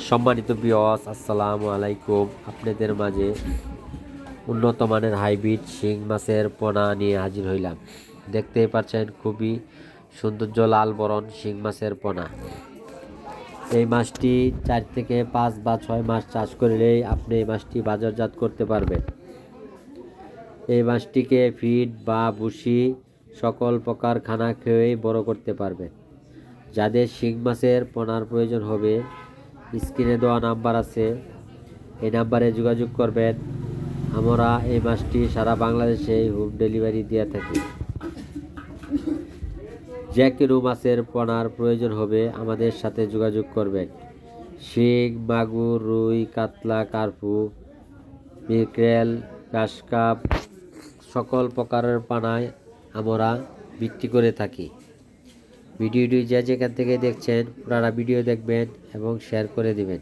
সম্মানিত বিয়স আসসালামু আলাইকুম। আপনাদের মাঝে উন্নত মানের হাইব্রিড শিং মাছের পোনা নিয়ে হাজির হইলাম। দেখতেই পাচ্ছেন খুবই সৌন্দর্য লাল বরণ শিং মাছের পোনা। এই মাছটি চার থেকে পাঁচ বা ছয় মাস চাষ করলেই আপনি এই মাছটি বাজারজাত করতে পারবেন। এই মাছটিকে ফিড বা ভুসি সকল প্রকার খানা খেয়েই বড় করতে পারবেন। যাদের শিং মাছের পোনার প্রয়োজন হবে স্ক্রিনে দেওয়া নাম্বার আছে। এই নাম্বারে যোগাযোগ করবেন। আমরা এই মাছটি সারা বাংলাদেশে হোম ডেলিভারি দিয়ে থাকি। যে কোনো মাছের পোনার প্রয়োজন হবে, আমাদের সাথে যোগাযোগ করবেন। শিং, মাগুর, রুই, কাতলা, কার্পু, মিরক্রেল কাশকাপ সকল প্রকারের পানায় আমরা বিক্রি করে থাকি। ভিডিওটি যে যেখান থেকে দেখছেন, আপনারা ভিডিও দেখবেন এবং শেয়ার করে দিবেন।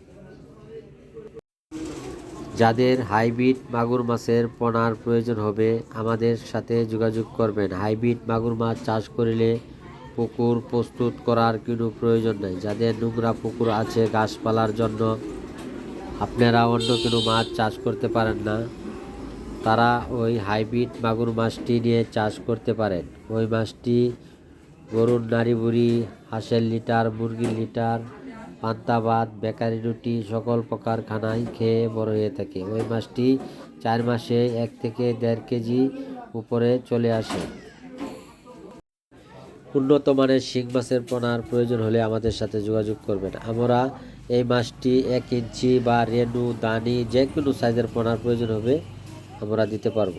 যাদের হাইব্রিড মাগুর মাছের পোনার প্রয়োজন হবে, আমাদের সাথে যোগাযোগ করবেন। হাইব্রিড মাগুর মাছ চাষ করিলে পুকুর প্রস্তুত করার কোনো প্রয়োজন নাই। যাদের নোংরা পুকুর আছে গাছপালার জন্য, আপনারা অন্য কোনো মাছ চাষ করতে পারেন না। তারা ওই হাইব্রিড মাগুর মাছটি নিয়ে চাষ করতে পারেন। ওই মাছটি গরুর নাড়ি বুড়ি হাঁসের লিটার, মুরগির লিটার, পান্তা ভাত, বেকারি রুটি, সকল প্রকার খানাই খেয়ে বড় হয়ে থাকে। ওই মাছটি চার মাসে এক থেকে দেড় কেজি উপরে চলে আসে। উন্নত মানের শিং মাছের পোনার প্রয়োজন হলে আমাদের সাথে যোগাযোগ করবেন। আমরা এই মাছটি এক ইঞ্চি বা রেনু দানি যে কোনো সাইজের পোনার প্রয়োজন হবে আমরা দিতে পারব।